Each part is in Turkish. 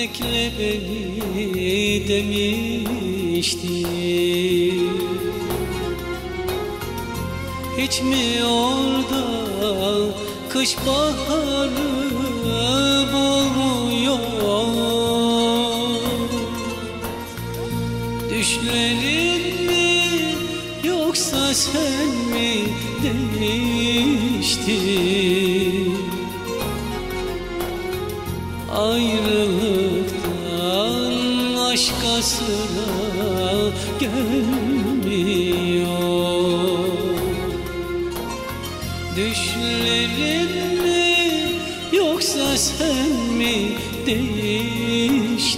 bekle beni demişti Hiç mi orada kış baharı bulmuyor Düşlerin mi yoksa sen mi değiştin Ayrılıktan aşka sıra gelmiyor. Düşlerin mi yoksa sen mi değiştin?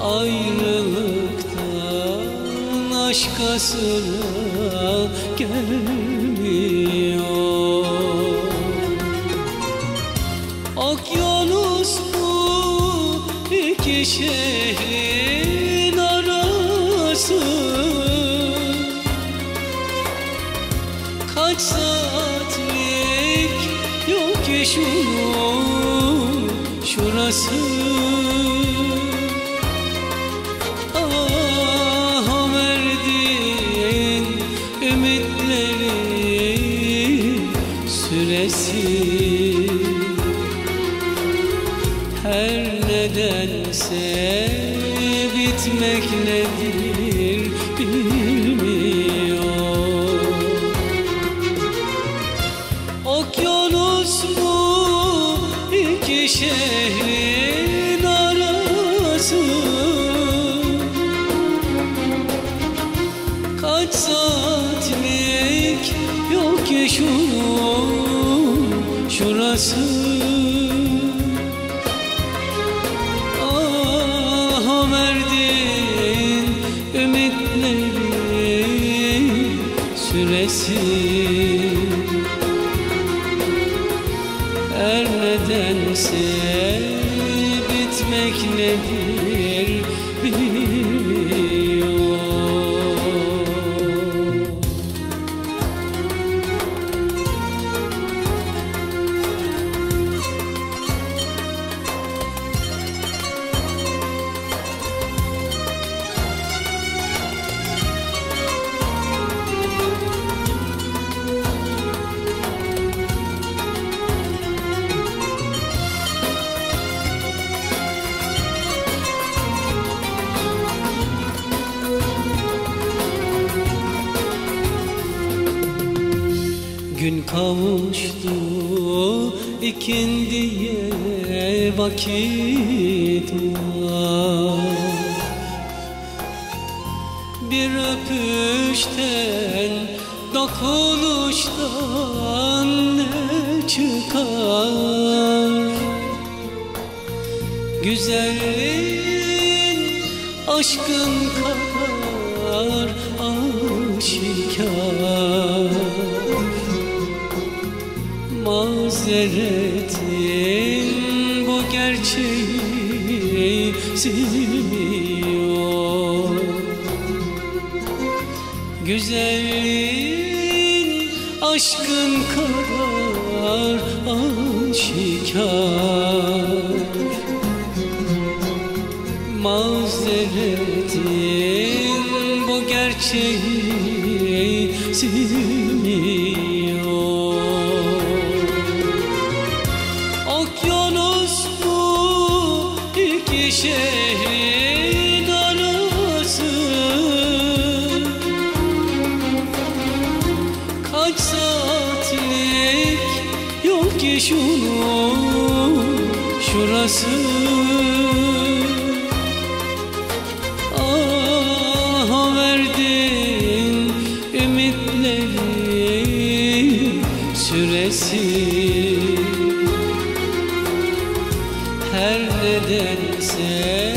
Ayrılıktan aşka sıra gelmiyor şehrin arası. Kaç saatlik yok ki şunun şurası. Ah verdiğin ümitlerin süresi her nedense bitmek nedir bilmiyor Okyanus mu iki şehrin arası. Kaç saatlik yok ki şunun şurası süresi Her nedense bitmek nedir kavuştu ikindiye vakit var. Bir öpüşten dokunuştan ne çıkar? Güzelliğin aşkın kadar aşikar Mazeretin bu gerçeği silmiyor. Güzelliğin aşkın kadar aşikar. Mazeretin bu gerçeği silmiyor şunun şurası. Ah o verdin ümitlerin süresi. Her nedense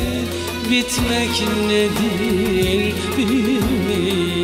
bitmek nedir bilmiyor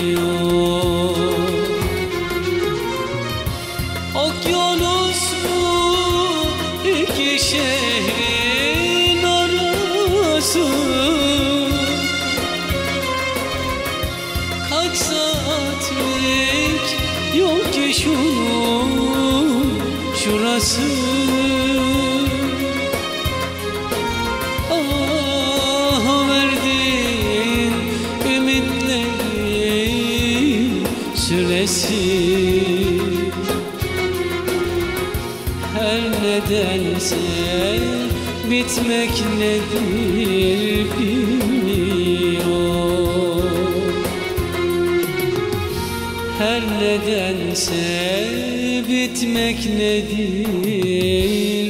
Her nedense bitmek nedir bilmiyor Her nedense bitmek nedir